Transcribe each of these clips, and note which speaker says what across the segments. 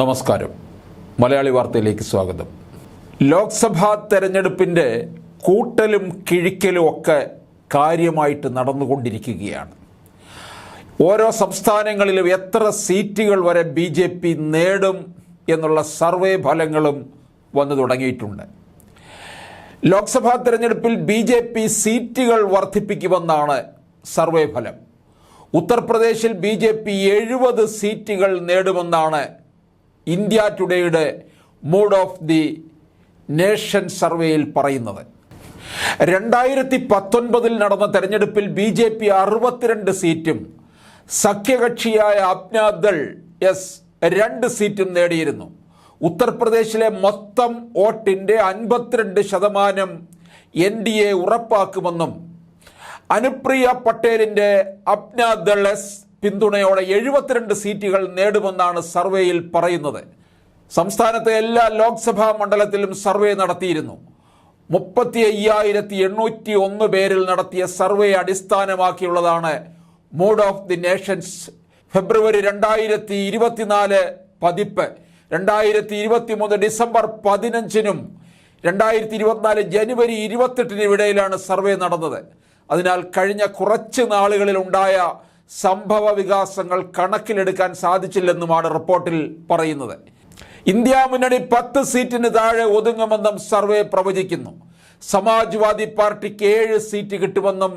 Speaker 1: നമസ്കാരം. മലയാളി വാർത്തയിലേക്ക് സ്വാഗതം. ലോക്സഭാ തെരഞ്ഞെടുപ്പിന്റെ കൂട്ടലും കിഴിക്കലും ഒക്കെ കാര്യമായിട്ട് നടന്നുകൊണ്ടിരിക്കുകയാണ്. ഓരോ സംസ്ഥാനങ്ങളിലും എത്ര സീറ്റുകൾ വരെ ബി ജെ പി നേടും എന്നുള്ള സർവേ ഫലങ്ങളും വന്നു തുടങ്ങിയിട്ടുണ്ട്. ലോക്സഭാ തെരഞ്ഞെടുപ്പിൽ ബി ജെ പി സീറ്റുകൾ വർദ്ധിപ്പിക്കുമെന്നാണ് സർവേ ഫലം. ഉത്തർപ്രദേശിൽ ബി ജെ പി എഴുപത് സീറ്റുകൾ നേടുമെന്നാണ് ഇന്ത്യ ടുഡേയുടെ മൂഡ് ഓഫ് ദി നേഷൻ സർവേയിൽ പറയുന്നത് രണ്ടായിരത്തി പത്തൊൻപതിൽ നടന്ന തെരഞ്ഞെടുപ്പിൽ ബി ജെ പി അറുപത്തിരണ്ട് സീറ്റും സഖ്യകക്ഷിയായ അപ്നാദൾ എസ് രണ്ട് സീറ്റും നേടിയിരുന്നു. ഉത്തർപ്രദേശിലെ മൊത്തം വോട്ടിന്റെ അൻപത്തിരണ്ട് ശതമാനം എൻ ഡി എ ഉറപ്പാക്കുമെന്നും അനുപ്രിയ പട്ടേലിന്റെ അപ്നാദൾ എസ് പിന്തുണയോടെ എഴുപത്തിരണ്ട് സീറ്റുകൾ നേടുമെന്നാണ് സർവേയിൽ പറയുന്നത്. സംസ്ഥാനത്തെ എല്ലാ ലോക്സഭാ മണ്ഡലത്തിലും സർവേ നടത്തിയിരുന്നു. മുപ്പത്തി അയ്യായിരത്തി എണ്ണൂറ്റി ഒന്ന് പേരിൽ നടത്തിയ സർവേ അടിസ്ഥാനമാക്കിയുള്ളതാണ് മൂഡ് ഓഫ് ദി നേഷൻസ്. ഫെബ്രുവരി രണ്ടായിരത്തി ഇരുപത്തിനാല് പതിപ്പ് രണ്ടായിരത്തി ഇരുപത്തി മൂന്ന് ഡിസംബർ പതിനഞ്ചിനും രണ്ടായിരത്തി ഇരുപത്തിനാല് ജനുവരി ഇരുപത്തെട്ടിനും ഇടയിലാണ് സർവേ നടന്നത്. അതിനാൽ കഴിഞ്ഞ കുറച്ച് നാളുകളിൽ ഉണ്ടായ സംഭവ വികാസങ്ങൾ കണക്കിലെടുക്കാൻ സാധിച്ചില്ലെന്നുമാണ് റിപ്പോർട്ടിൽ പറയുന്നത്. ഇന്ത്യ മുന്നണി പത്ത് സീറ്റിന് താഴെ ഒതുങ്ങുമെന്നും സർവേ പ്രവചിക്കുന്നു. സമാജ്വാദി പാർട്ടിക്ക് ഏഴ് സീറ്റ് കിട്ടുമെന്നും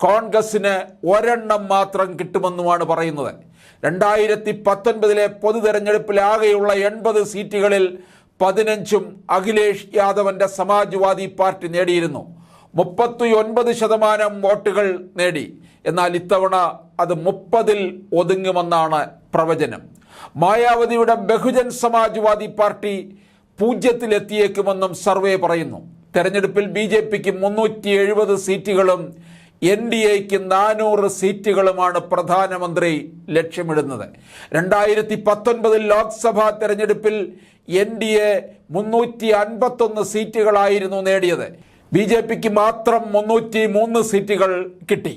Speaker 1: കോൺഗ്രസിന് ഒരെണ്ണം മാത്രം കിട്ടുമെന്നുമാണ് പറയുന്നത്. രണ്ടായിരത്തി പത്തൊൻപതിലെ പൊതു തെരഞ്ഞെടുപ്പിൽ ആകെയുള്ള എൺപത് സീറ്റുകളിൽ പതിനഞ്ചും അഖിലേഷ് യാദവന്റെ സമാജ്വാദി പാർട്ടി നേടിയിരുന്നു. മുപ്പത്തി ഒൻപത് ശതമാനം വോട്ടുകൾ നേടി. എന്നാൽ ഇത്തവണ അത് മുപ്പതിൽ ഒതുങ്ങുമെന്നാണ് പ്രവചനം. മായാവതിയുടെ ബഹുജൻ സമാജ്വാദി പാർട്ടി പൂജ്യത്തിലെത്തിയേക്കുമെന്നും സർവേ പറയുന്നു. തെരഞ്ഞെടുപ്പിൽ ബി ജെ പിക്ക് മുന്നൂറ്റി എഴുപത് സീറ്റുകളും എൻ ഡി എക്ക് നാനൂറ് സീറ്റുകളുമാണ് പ്രധാനമന്ത്രി ലക്ഷ്യമിടുന്നത്. രണ്ടായിരത്തി പത്തൊൻപതിൽ ലോക്സഭാ തെരഞ്ഞെടുപ്പിൽ എൻ ഡി എ മുന്നൂറ്റി അൻപത്തൊന്ന് സീറ്റുകളായിരുന്നു നേടിയത്. ബി ജെ പിക്ക് മാത്രം മുന്നൂറ്റി മൂന്ന് സീറ്റുകൾ കിട്ടി.